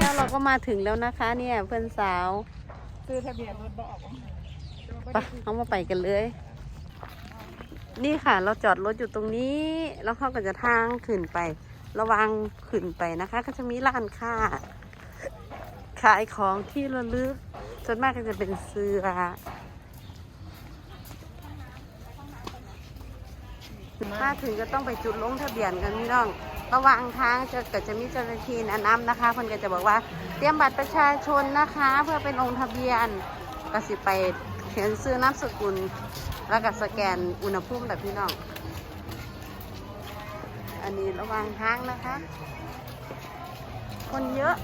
แล้วเราก็มาถึงแล้วนะคะเนี่ยเพื่อนสาว ซื้อทะเบียนรถบอกไปเอามาไปกันเลย นี่ค่ะ เราจอดรถอยู่ตรงนี้ แล้วเขาก็จะทางขึ้นไป ระวังขึ้นไปนะคะ ก็จะมีร้านค้าขายของที่ระลึกส่วนมากก็จะเป็นเสื้อถ้าถึงก็ต้องไปจุดลงทะเบียนกันพี่น้อง ระหว่างทางจะเก็จะมีเจ้าหน้าที่แนะนำนะคะเพิ่นก็จะบอกว่าเตรียมบัตรประชาชนนะคะ เพื่อเป็นองค์ทะเบียนก็สิไปเขียนซื้อนามสกุล แล้วก็สแกนอุณหภูมิแบบพี่น้อง อันนี้ระหว่างทางนะคะ คนเยอะ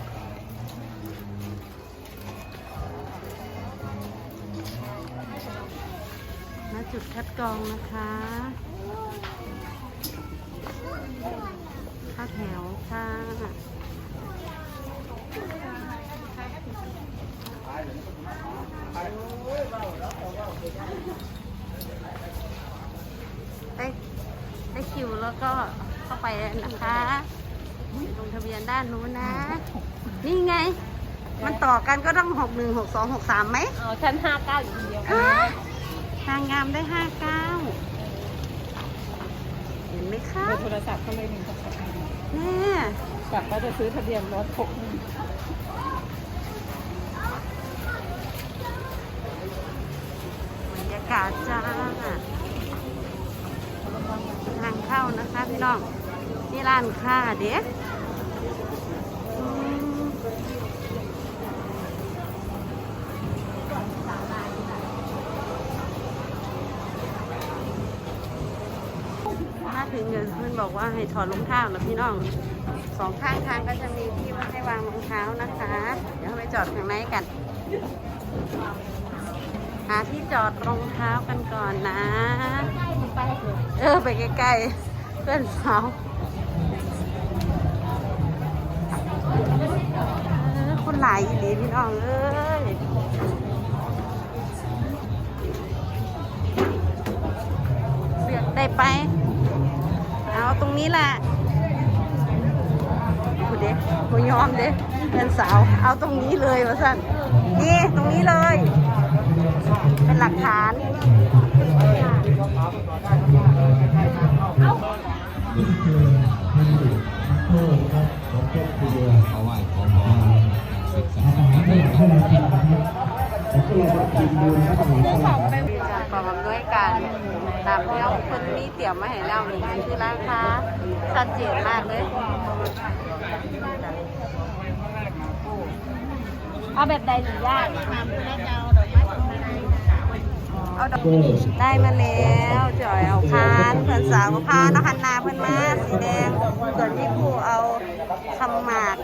ณจุดคัดกรองนะคะข้าแถวค่ะได้ได้ คิวแล้วก็เข้าไปแล้วนะคะลงทะเบียนด้านนู้นนะ นี่ไง มันต่อกันก็ต้องหกหนึ่งหกสองหกสามไหมเอาชั้นห้าเก้าอยู่คนเดียวฮะนางงามได้ห้าเก้าเห็นไหมคะเบอร์โทรศัพท์ก็เลยหนึ่งสองสามแน่กลับก็จะซื้อทะเบียนรถหกหนึ่งบรรยากาศจ้า ทางเข้านะคะพี่น้องนี่ร้านค้าเด็กมาถึงเงินเพื่อนบอกว่าให้ถอดรองเท้าแล้วพี่น้องสองข้างทางก็จะมีที่ว่าให้วางรองเท้านะคะ เดี๋ยวไปจอดข้างในกัน หาที่จอดรองเท้ากันก่อนนะ เลยเออไปใกล้ๆเพื่อนสาวคนหลายอีหลีพี่น้องเอ้ยเลือกได้ไป เอาตรงนี้แหละกูเด็กกูยอมเด็กเพื่อนสาว เอาตรงนี้เลยวะสันนี่ตรงนี้เลย เป็นหลักฐาน จากความอำนวยการตามที่เราคนมีเตรียมมาให้เรานี่คือราคาชัดเจนมากเลย เอาแบบใดหรือยากเอาดอกได้มาแล้วจอยเอาพานเพื่อนสาวก็พานเอาคันนาเพื่อนมาสีแดงส่วนที่ครูเอาคำหมาก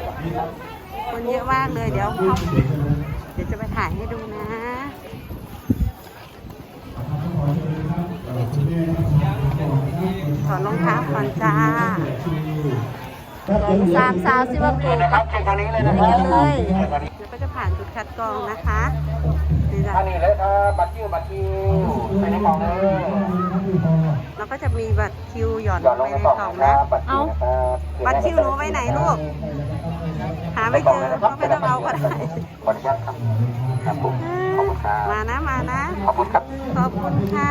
คนเยอะมากเลยเดี๋ยวเขาเดี๋ยวจะไปถ่ายให้ดูนะ ถอดรองเท้าก่อนจ้าสามสาวสิบกูครับเชิญทางนี้เลยนะครับเลยเดี๋ยวก็จะผ่านจุดคัดกรองนะคะนี่จ้ะอันนี้เลยครับบัตรคิวบัตรคิวใส่ในกล่องเลยแล้วก็จะมีบัตรคิวหย่อนหย่อนลลงงไปในในกล่องกล่องนะนะครับบัตรคิวนะครับบัตรคิวหนูไว้ไหนลูกหาไม่เจอก็ไม่ต้องเอาก็ได้ขออนุญาตครับครับผมขอบคุณครับมานะมานะขอบคุณครับขอบคุณค่ะ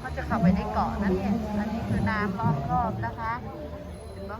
เขาจะเข้าไปในเกาะนั่นเนี่ยอันนี้คือน้ำล้อมรอบนะคะ เห็นไหม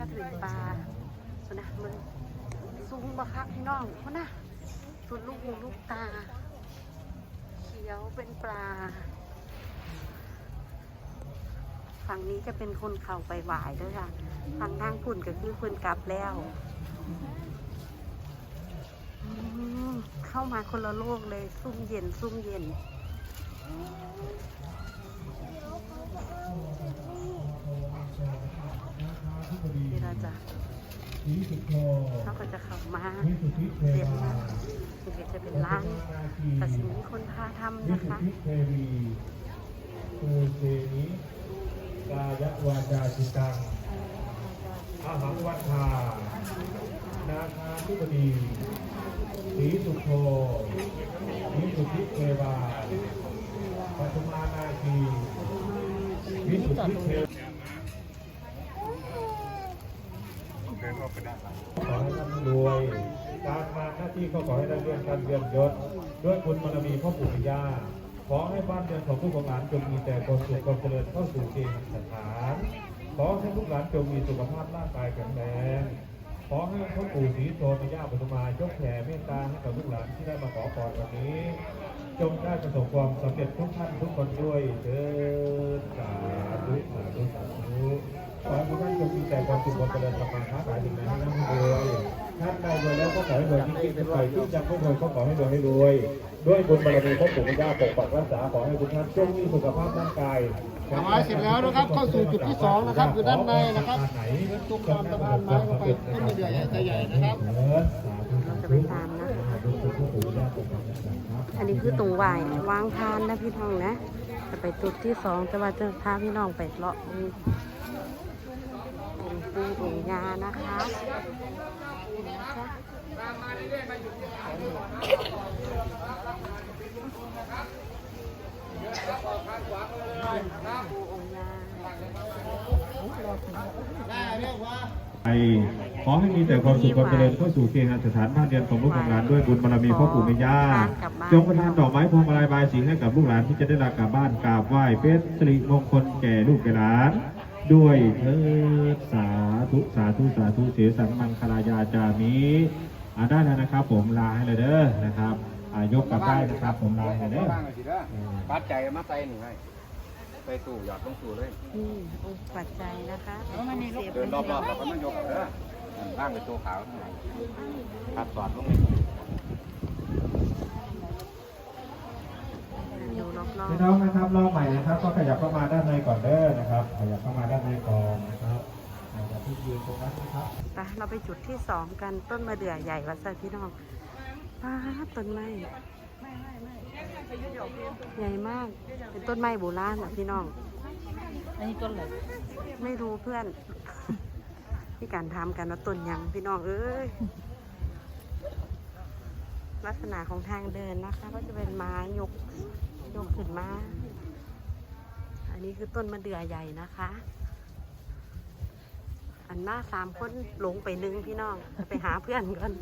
ก็ถึง ปลาสุนะมันสูงบักคักพี่น้องคนน่ะสุดลูกหูลูกตา เขียวเป็นปลา ฝั่งนี้จะเป็นคนเข้าไปหวายด้วยค่ะฝั่งทางคุณก็คือคุณกลับแล้ว เข้ามาคนละโลกเลยซุ่มเย็นซุ่มเย็นเราจะ เขาก็จะเข้ามาเรียนมานี่ก็จะเป็นร้านแต่สิ่งที่คนพาทำนะคะเทวีภูเทนิกายวาจาจิตังอาหังวัฏานาคาธิบดีสีสุโธวิสุทธิเทวาปัจจุมานาคีวิสุทธิเทวา ขอให้ร่ำรวย การงานหน้าที่ก็ขอให้ได้เลื่อนการเลื่อนยศด้วยบุญบารมีพ่อปู่ย่าขอให้บ้านเรือนของผู้ของหลานจงมีแต่ความสุขความเจริญเข้าสู่เกณฑ์สถาน ขอให้ลูกหลานจงมีสุขภาพร่างกายแข็งแรงขอให้พ่อปู่ศรีโทนย่าปฐมายกแผ่เมตตาให้กับลูกหลานที่ได้มาขอพรวันนี้ จงได้ประสบความสำเร็จทุกท่านทุกคนด้วยเถิดสาธุสาธุสาธุ ขอให้ทุกท่านจงมีแต่ความสุขความเจริญสมาค้าขายถึงไหนให้ร่ำรวยท่านใดรวยแล้วก็ขอให้รวยยิ่งขึ้นไปที่ยังไม่รวยก็ขอให้รวยให้รวย ด้วยบุญบารมีพ่อปู่แม่ย่าปกปักรักษาขอให้ทุกท่านจงมีสุขภาพร่างกายถวายเสร็จแล้วนะครับเข้าสู่จุดที่สองนะครับคือด้านในนะครับเป็นตุกตามสะพานไม้ลงไปต้นมะเดื่อใหญ่ๆนะครับเราจะไปตามนะอันนี้คือตรงไหววางทานนะพี่น้องนะจะไปจุดที่สองจะว่าจะพาพี่น้องไปเลาะดูองค์ ปู่องค์ยานะคะปู่องค์ยาไปขอให้มีแต่ความสุขความเจริญเข้าสู่เกณฑ์สถานบ้านเรือนของลูกของหลานด้วยบุญบารมีพ่อปู่แม่ย่าจงประทานดอกไม้พวงมาลัยบายสีให้กับลูกหลานที่จะได้ลากลับบ้านกราบไหว้เป็นสิริมงคลแก่ลูกแก่หลาน ด้วยเถิดสาธุสาธุสาธุเสียสังมังคลายาจามิอ่าได้แล้วนะครับ ผมลาให้เลยเด้อนะครับอ่ายกกลับได้นะครับ ผมลาให้เลยเด้อบ้างเลยสิเด้อปัดใจมาใส่หนึ่งให้ใส่ตู้หยอดต้องตู้เลยนี่องค์ปัจจัยนะคะเดินรอบๆแล้วก็มันยกเด้อบ้างเป็นตัวขาวทั้งหลายขัดสอดลงใน อยู่รอบพี่น้องนะครับรอบใหม่นะครับ ก็ขยับเข้ามาด้านในก่อนเด้อนะครับ ขยับเข้ามาด้านในก่อนนะครับอย่าเพิ่งยืนตรงนั้นนะครับๆไปเราไปจุดที่สองกันต้นมะเดื่อใหญ่วัดสันพี่น้องป้าดต้นไม้ใหญ่มากเป็นต้นไม้โบราณอะพี่น้อง อันนี้ต้นอะไรไม่รู้เพื่อน พี่การทำกันว่าต้นหยังพี่น้องเอ้ย ลักษณะของทางเดินนะคะ ก็จะเป็นไม้ยก ยกขึ้นมา อันนี้คือต้นมะเดื่อใหญ่นะคะ อันมาสามคนหลงไปหนึงพี่น้อง ไปหาเพื่อนก่อน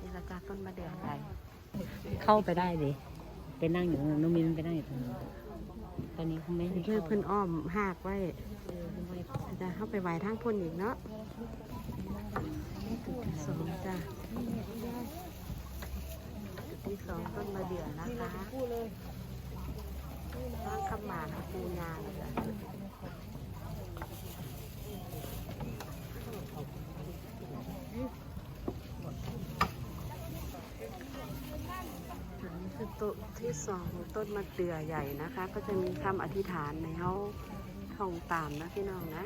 นี่ละจ้าต้นมะเดื่อใหญ่ เข้าไปได้ดิไปนั่งอยู่น้องมินไปนั่งอยู่ตรงนี้นตอนนี้เขาไม่ให้เพื่อเข้าเพื่อนอ้อมหากไว้เออเขาไม่ให้เข้าจะเข้าไปไหวทางพ่นอีกเนาะจุดที่สองจ้ะจุด ที่สองต้นมะเดื่อนะคะต้นขมานปูยาเลยจ้ะอันนี้คือต้นที่สองต้นมะเดื่อใหญ่นะคะ ก็จะมีคำอธิษฐานในเฮาท่องตามนะพี่น้องนะ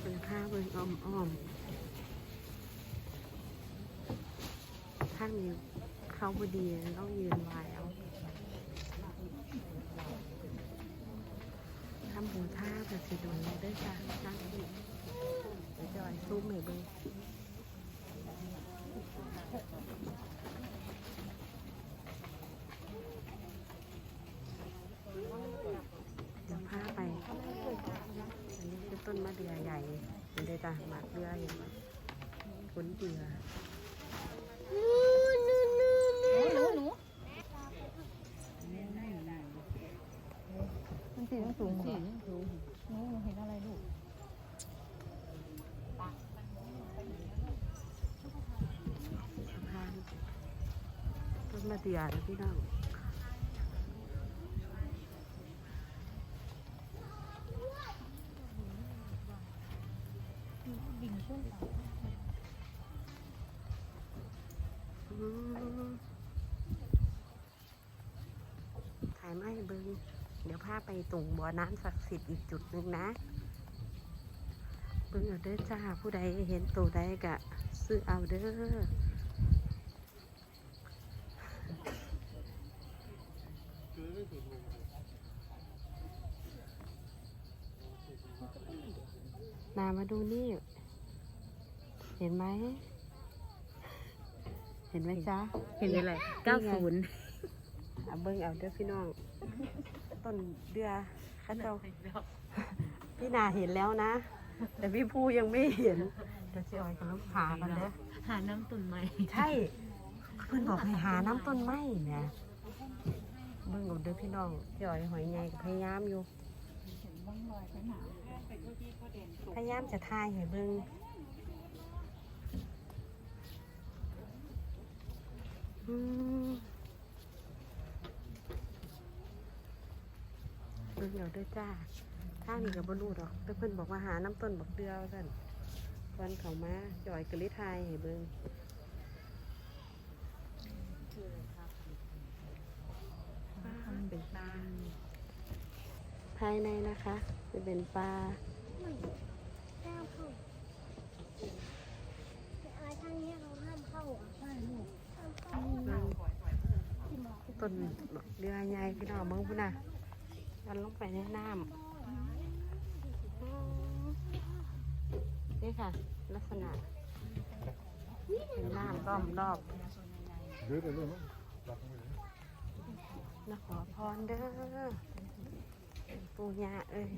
เป็นผ้าวเบิ่งอ้อมอ้อมท่านนี้เขาพอดีต้องยืนไหวเอาทำหูท่าแบบสีดนเลยด้จ้ะนั่งอีกเดี๋ยวจะไว้ซูมให้เบิ่อันนี้คือ ต้นมะเดื่อใหญ่เดี๋ยวเลยจ้ะหมากเรือเห็นไหมขนเดือหนูหนูมันสีสูงสีสูงหนูเห็นอะไรลูกสะพานต้นมะเดื่อนะพี่น้อง ตรงบ่อน้ำศักดิ์สิทธิ์อีกจุดหนึ่งนะเบิ่งเอาเด้อจ้าผู้ใดเห็นตัวใดกะซื้อเอาเด้อนามาดูนี่ เห็นไหม เห็นไหมจ๊ะ เห็นอะไรเก้าศูนย์เอาเบิ่งเอาเด้อพี่น้อง ต้นเดือขันเดาพี่นาเห็นแล้วนะ แต่พี่ภูยังไม่เห็นเดี๋ยวจะออยกับลูกหากันเด้อหาน้ำตุ่นไหมใช่เพื่อนบอกให้หาน้ำต้นไม้เนี่ยเบิ่งเอาเด้อพี่น้องพี่ออยหอยใหญ่ก็พยายามอยู่พยายามจะทายให้เบิ่งอืม เบิ่งเอาด้อจ้าทางนี้กับบรูดอกแต่เพิ่นบอกว่าหาน้ำต้นบักเดือสั่นวันเขามาจอยกะลิไทยให้เบิ่งมันเป็นปลาภายในนะคะจะเป็นปลาต้นเรือใหญ่พี่น้องมืองพุ่นะ มันลงไปในน้ำนี่ค่ะ ลักษณะเป็นน้ำล้อมรอบนะขอพรเด้อปูญาเอ้ย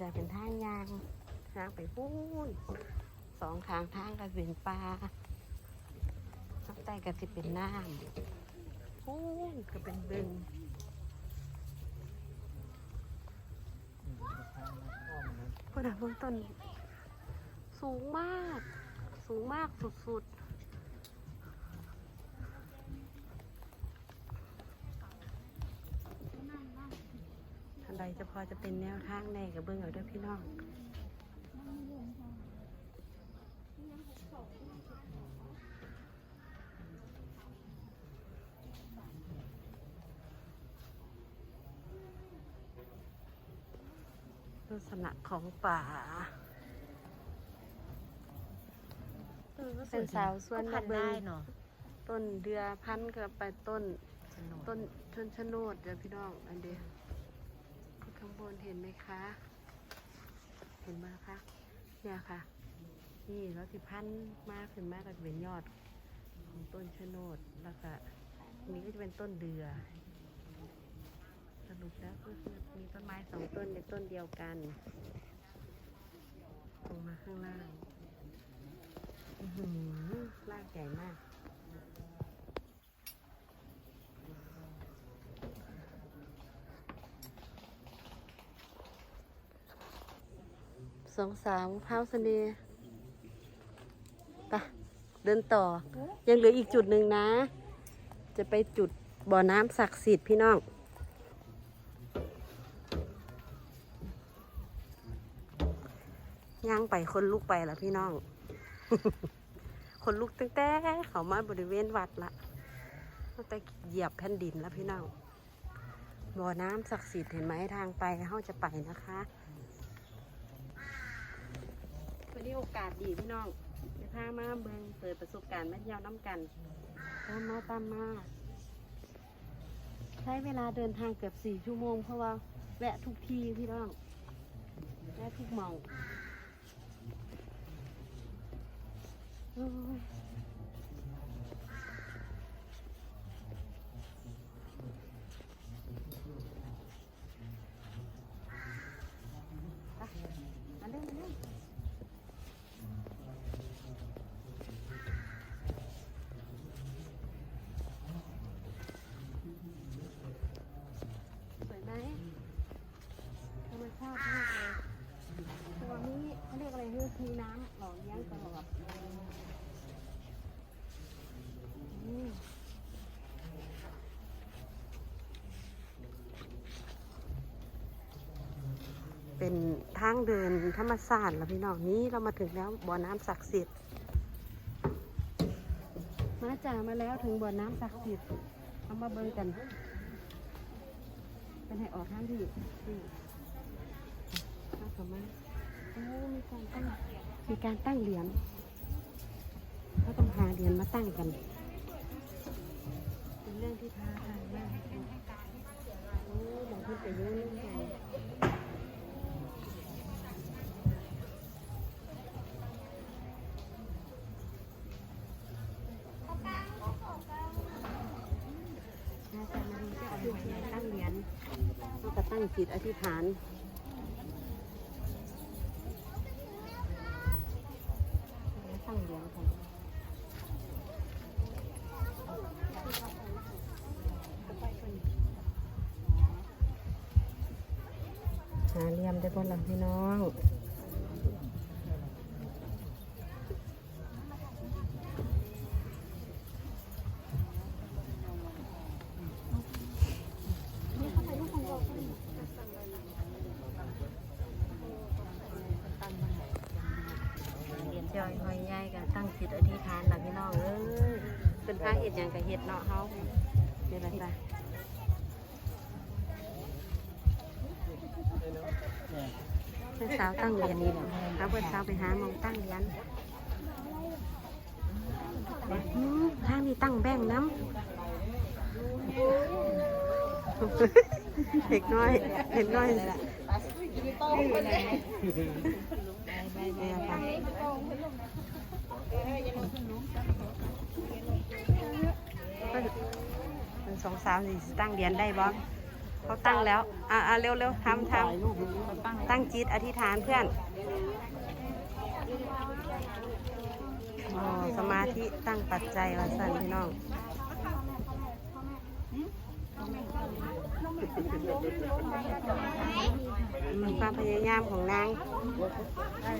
จะเป็นทางยางทางไปพูน สองทางทางก็เป็นปลาข้างใต้ก็จะเป็นน้ำพูนก็เป็นบึงพวกนั้นเบื้องต้นสูงมาก สูงมากสุดๆทันใดจะพอจะเป็นแนวทางในกับเบื้องเอาด้วยพี่น้อง ลักษณะของป่าเป็นสาวสวนพันเบิ่ได้งเนาะต้นเดือพันกับไปต้นต้นชนชะโนดเดี๋ยวพี่น้องอันเดียวที่ข้างบนเห็นไหมคะ เห็นไหมคะเนี่ยค่ะ นี่แล้วที่พันมากขึ้นมากก็จะเป็นยอดของต้นชะโนดแล้วก็อันนี้ก็จะเป็นต้นเดือ สรุปแล้วก็คือมีต้นไม้สองต้นในต้นเดียวกันลงมาข้างล่างอือหือรากใหญ่มากสองสาวเท้าเสน่ห์ไปะเดินต่อ ยังเหลืออีกจุดหนึ่งนะ จะไปจุดบ่อน้ำศักดิ์สิทธิ์พี่น้อง ไปคนลุกไปละพี่น้อง คนลุกตั้งแต่เขามาบริเวณวัดละตั้งแต่เหยียบแผ่นดินแล้วพี่น้องบ่อน้ำศักดิ์สิทธิ์เห็นไหมทางไปเขาจะไปนะคะวันนี้โอกาสดีพี่น้องจะพามาเบิงเปิดประสบการณ์มาเที่ยวน้ำกันตามมาตามมาใช้เวลาเดินทางเกือบสี่ชั่วโมงเพราะว่าแวะทุกที่พี่น้องแวะทุกมอง ตัวนี้เขาเรียกอะไรคือมีน้ำหล่อเลี้ยงตลอด เป็นทางเดินธรรมศาสตร์แล้วพี่น้องนี้เรามาถึงแล้วบ่อน้ำศักดิ์สิทธิ์มาจ่ามาแล้วถึงบ่อน้ำศักดิ์สิทธิ์เอามาเบิ่งกันเป็นให้ออกทางที่นี่มาเข้ามาโอ้มีการตั้งมีการตั้งเหรียญเขาต้องหาเหรียญมาตั้งกัน เป็นเรื่องที่ท้าทายมากโอ้หลวงพี่ไปเยอะเรื่องใหญ่ ตั้งเหรียญแล้วก็ตั้งจิตอธิษฐานตั้งเหรียญกันหาเลี่ยมได้บ่ล่ะพี่น้อง เรียนจอยหอยใหญ่กันตั้งจิตอธิษฐานนะพี่น้องเอ้ยเป็นพระเห็ดอ ย่างกับเห็ดเนาะเฮาเดี๋ยวละจ้ะเพื่อนสาวตั้งเรียญนี่เอาเพื่อนสาวไปหามองตั้งเรียญอืมทางนี้ตั้งแบ่งน้ำเด็กน้อยเด็กน้อยเนี่ยค่ะ มันสองสาวสี่ตั้งเหรียญได้บ่เขาตั้งแล้ว อะอะเร็วเร็วทำทำตั้งจิตอธิษฐานเพื่อนอ๋อสมาธิตั้งปัจจัยวันสันพี่น้องมันความพยายามของนางอัน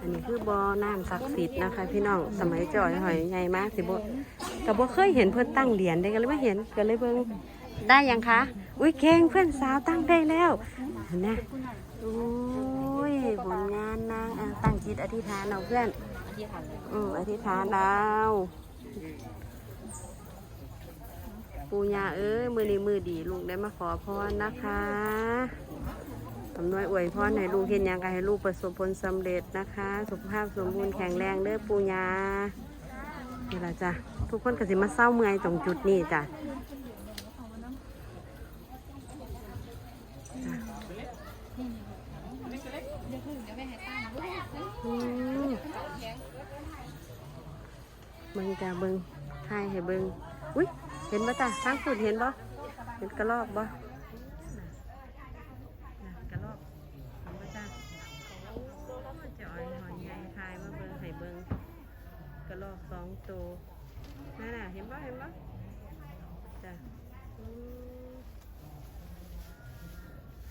อันนี้คือบ่อน้ำศักดิ์สิทธิ์นะคะ พี่น้องสมัยจอยหอยใหญ่มากสิบ่กับบ่เคยเห็นเพื่อนตั้งเหรียญได้กันเลยไม่เห็นกันเลยเบิ่งได้ยังคะ อุ้ยเก่งเพื่อนสาวตั้งได้แล้วเห็นะโอ้ยผลงานนางตั้งจิตอธิษฐานเอาเพื่อนอืมอธิษฐานเอาปูยาเอ้ยมือนี้มือดีลูกได้มาขอพรนะคะ ทำนวยอวยพรให้ลูกเห็นย่างไรให้ลูกประสบผลสำเร็จนะคะ สุขภาพสมบูรณ์แข็งแรงเด้อปูยานี่ละจ้ะทุกคนก็สิมาเศร้าเมื่อยตรงจุดนี้จ้ะเบิ่งจ้าเบิ่งถ่ายให้เบิ่งอุ้ยเห็นบ่จ้าทางสุดเห็นบ่เห็นกระรอกบ่น่ะกระรอกเห็นบ่จ้าจอยหอยใหญ่ถ่ายมาเบิ่งให้เบิ่งก ระรอกสองตัวนั่นน่ะเห็นบ่เห็นบ่จ้าอืม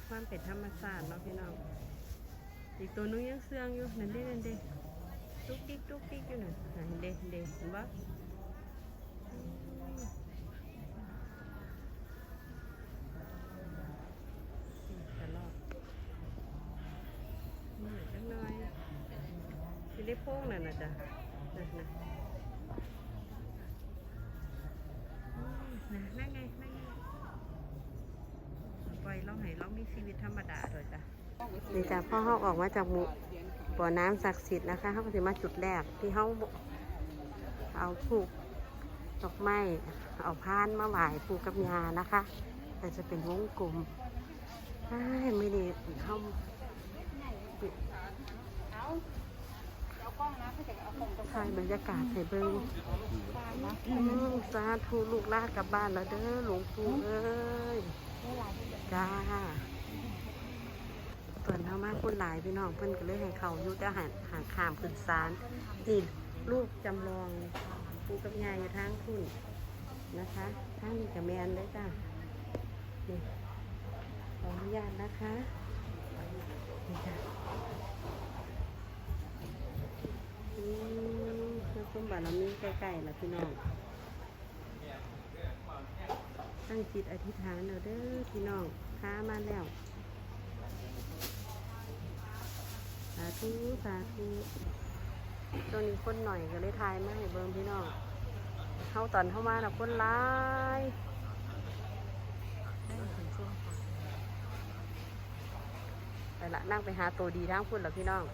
ความเป็นธรรมชาติเนาะพี่น้องอีกตัวนึงยังเสื่องอยู่นั่นเด้นั่นเด้ตุ๊กติ๊กตุ๊กติ๊กอยู่น่ะน่ะเห็นเด็เห็นเด็เห็นปะกระรอกนี่จังหน่อยสิได้โป้งน่ะนะจ๊ะ มีชีวิตธรรมดาเลยจ้ะนี่จ้ะพ่อเขาออกมาจากหมู่บ่อน้ำศักดิ์สิทธิ์นะคะเขาก็จะมาจุดแรกที่เขาเอาผูกดอกไม้เอาพานมาไหว้ผูกกับยานะคะแต่จะเป็นวงกลมไม่ดีเขาถ่ายบรรยากาศให้เบิ่งสาธุลูกลากกลับบ้านแล้วเด้อหลวงปู่เอ้ย จ้าเปิดเข้ามาคนหลายพี่น้องเพิ่นก็เลยให้เขาอยู่แต่หางหางขามขึ้นศาลนี่ลูกจำลองปูกับยายอยู่ทางคุณนะคะทางนี้กับแมนได้จ้ะนี่ขออนุญาตนะคะนี่จ้ะอืมเพื่อสมบัติเรามีใกล้ๆล่ะพี่น้อง ตั้งจิตอธิษฐานเอาเด้อพี่น้องค้ามาแล้ว สาธุ สาธุตรงนี้คนหน่อยก็เลยทายมาให้เบิ่งพี่น้องเข้าตอนเข้ามาแล้วคนร้ายไปละนั่งไปหาตัวดีทั้งพุ่นแล้วพี่น้อง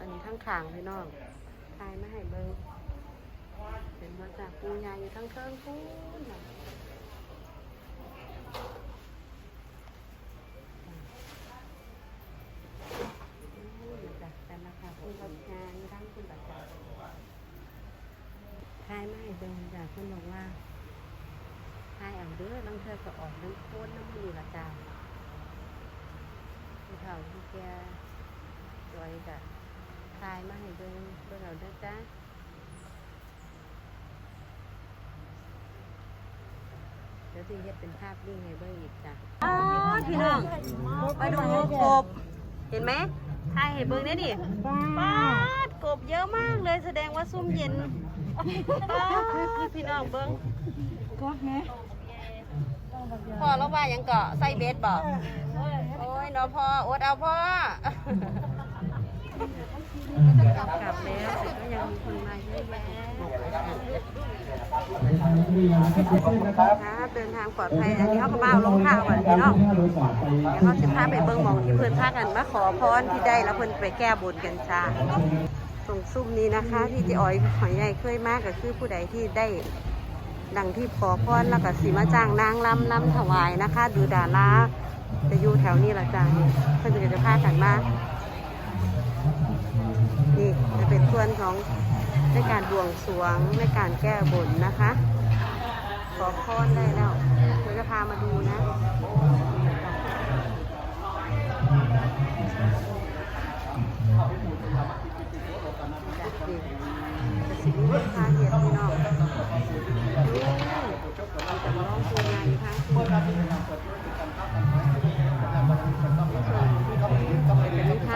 อันนี้ทั้งขางพี่น้องทายมาให้เบิ่งเป็นว่าจากปูยาอยู่ทั้งเครื่องปูนน่ะอู้ยจ้ะแต่มาค่ะปูกับยาอยู่ทั้งคุณบัตรจ้ะทายไมาให้เบิ่งจ้ะคุณบอกว่าทายเอาเด้อลังเธอก็ออกน้ำโคตรน้ำมันละจ้าผู้เฒ่าผู้แก่จอยกะ ทายมาให้เบิ่งเบิ่งเอาเด้อจ้าเดี๋ยวสิเฮ็ดเป็นภาพนิ่งให้เบิ่งอีกจ้ะอ๋อพี่น้องมาดูกบ เห็นไหมทายให้เบิ่งได้ดิป้าดกบเยอะมากเลยแสดงว่าซุ่มเย็นป๊าดพี่น้องเบิ่งพ่อแล้วว่าหยังเกาะใส่เบสบอกโอ้ยเนาะพ่ออดเอาพ่อ กลับแล้วแต่ก็ยังมีคนมาเยอะแยะครับเดินทางปลอดภัยอันนี้เขาก็มาเอาลงข้าวก่อนพี่น้องเดี๋ยวเขาจะพาไปเบิ้งมองที่เพื่อนพากันมาขอพรที่ได้แล้วเพื่อนไปแก้บนกันจ้าตรงซุ้มนี้นะคะ ที่เจ๊อ้อยหอยใหญ่เคยมากก็คือผู้ใดที่ได้ดังที่ขอพรแล้วก็สีมาจ้างนางลำนำถวายนะคะ ดูดาราจะอยู่แถวนี้ละจ้าเพื่อนจะพากันมา นี่จะเป็นส่วนของในการบวงสรวงในการแก้บนนะคะ ขอพรได้แล้วเดี๋ยวจะพามาดูนะนี่จะสิมีลูกค้าเห็ดพี่น้องนี่จะมาร้องปูงานอยู่ท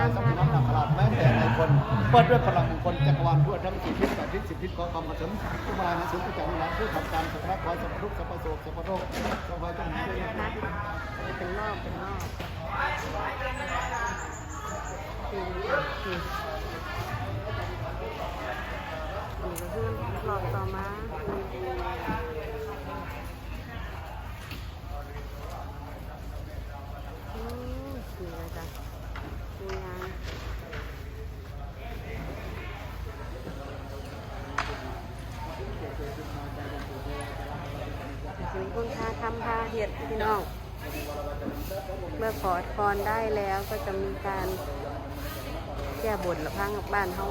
างที่ทางทางแม้แต่ในคนเปิดด้วยพลังของคนจักรวาลทั่วทั้งสิบทิศแปดทิศสิบทิศขอคำมาถึงทุกมานะสุขจักรวาลผู้ทำการสักการขอสัพพทุกข์สัพพโศกสัพพโรคสัพพทุกข์ด้วยนะคะเป็นรอบเป็นรอบนี่นี่นี่ก็คือรอบต่อมาอืมนี่เลยจ้ะ มีงานถึงคุณค่าทำผ้าเห็ดพี่น้อง เมื่อขอพรได้แล้วก็จะมีการแก้บนละพังบ้านเขา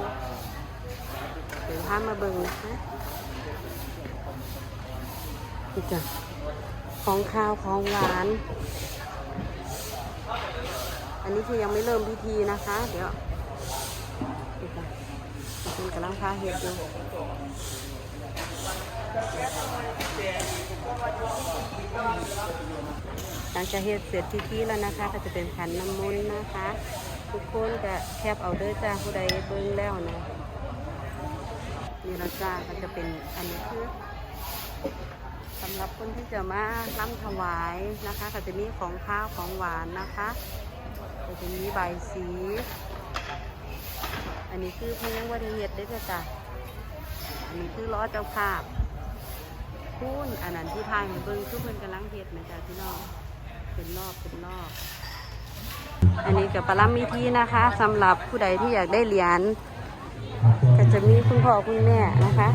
เดี๋ยวพามาเบิ่งนะคะจ้ะของข้าวของหวาน อันนี้คือยังไม่เริ่มพิธีนะคะ เดี๋ยวคุณกำลังพาเห็ดอยู่หลังจากเฮ็ดเสร็จพิธีแล้วนะคะ ก็จะเป็นขันน้ำมนต์นะคะ ทุกคนจะแคบเอาเด้อจ้าผู้ใดเบิ่งแล้วนะนี่ละจ้าก็จะเป็นอันนี้คือสำหรับคนที่จะมาร่ำถวายนะคะก็จะมีของข้าวของหวานนะคะ ก็จะมีใบสี อันนี้คือพยังวัดเฮ็ดได้จ้ะอันนี้คือล้อเจ้าภาพพูนอันนั้นที่ทางเบิ่งคือเพิ่นกำลังเฮ็ดนะจ๊ะพี่น้องเป็นรอบเป็นรอบ อันนี้กับปลัมมีที่นะคะสำหรับผู้ใดที่อยากได้เหรียญก็จะมีคุณพ่อคุณแม่นะคะ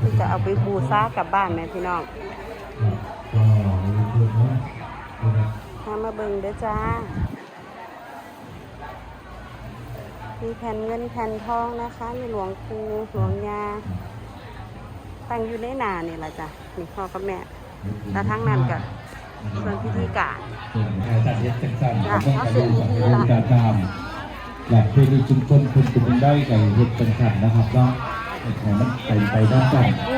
ที่จะเอาไปบูชากลับบ้านแม่พี่น้อง ทามาเบิ่งเด้อจ้า มีแผ่นเงินแผ่นทองนะคะ มีหลวงครูหลวงยา ตั้งอยู่ในหนาเนี่ยแหละจ้ะนี่พ่อกับแม่แล้วทั้งนั้นก็ส่วนพิธีการการเฮ็ดจังซั่นจ้ะเอาเสร็จพิธีละการตามอยากเป็นชุมชนคนกลุ่มได้กับเฮ็ดจังซั่นนะครับเนาะให้มันไปไปด้านกันโอ้นะครับอ่า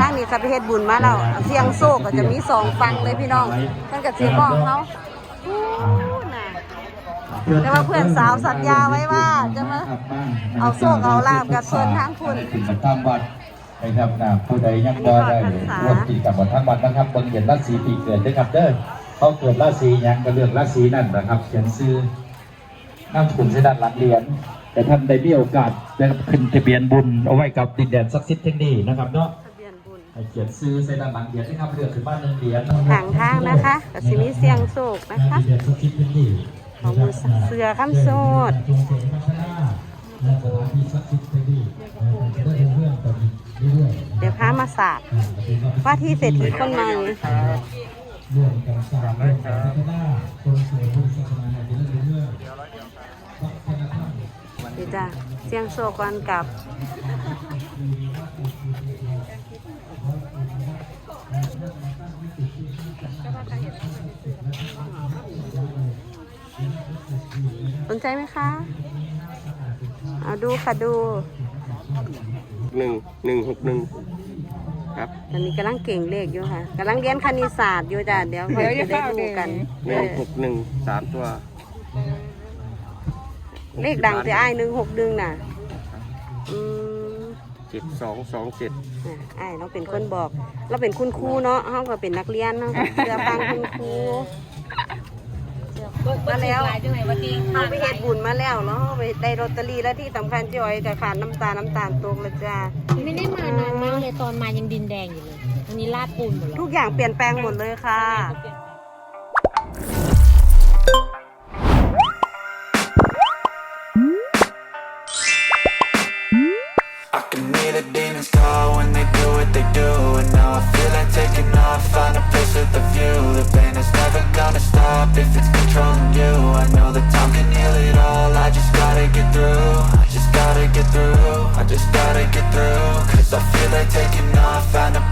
ทางนี้เขาไปเฮ็ดบุญมาแล้วเสียงโซกก็จะมีสองฟังเลยพี่น้องเพิ่นก็สิบอกเขาอู้น่ะแต่ว่าเพื่อนสาวสัญญาไว้ว่าจะมาเอาโชคเอาลาภกับเพิ่นทั้งคุณถึงมาตั้งวัดนะครับนะผู้ใดยังบ่ได้ร่วมกิจกรรมวัดทั้งวัดนะครับเบิ่งเห็นราศีปีเกิดด้วยครับเด้อเขาเกิดราศีหยังก็เรื่องราศีนั่นนะครับเขียนซื้อนามสกุลเสด็จหลังเหรียญ แต่ท่านได้มีโอกาสได้ขึ้นทะเบียนบุญเอาไว้กับดินแดนศักดิ์สิทธิ์ที่นี่นะครับเนาะทะเบียนบุญให้เขียนซื้อใส่ด้านหลังเหรียญนะครับเลือกขึ้นบ้านหนึ่งเหรียญทางทางนะคะก็สิมีเสียงโศกนะคะดินแดนศักดิ์สิทธิ์ที่นี่ของมือเสือคำโสดจงเสริมพัฒนาและสถานที่ศักดิ์สิทธิ์ที่นี่จะได้เรื่องต่ออีกเรื่อยๆเดี๋ยวพามาศาสตร์ว่าที่เศรษฐีคนใหม่ร่วมกันสร้างร่วมกันพัฒนาจงเสริมพุทธศาสนาในเรื่องเรื่องวัฒนธรรม ดีจ้ะเสียงโศกก่อนกลับสนใจไหมคะ เอาดูค่ะดูหนึ่งหนึ่งหกหนึ่งครับตอนนี้กำลังเก่งเลขอยู่ค่ะกำลังเรียนคณิตศาสตร์อยู่จ้ะเดี๋ยวเราจะได้ดูกันหนึ่งหกหนึ่งสามตัว เลขดังจะอ้ายหนึ่งหกดึงน่ะ อืมเจ็ดสองสองเจ็ดอะอ้ายเราเป็นคนบอก เราเป็นคุณครูเนาะเขาก็เป็นนักเรียนเนาะเชื่อฟังคุณครู มาแล้วเขาไปเฮ็ดบุญมาแล้วแล้วเขาไปได้ลอตเตอรี่แล้วที่สำคัญจ่อยกับขาดน้ำตาลน้ำตาลตกแล้วจ้า ไม่ได้มานานมากเลยตอนมายังดินแดงอยู่เลยวันนี้ลาดปูนหมดแล้ว ทุกอย่างเปลี่ยนแปลงหมดเลยค่ะ I gonna if it's controlling you. I know that time can heal it all, I just gotta get through. I just gotta get through, I just gotta get through. Cause I feel like taking off, find a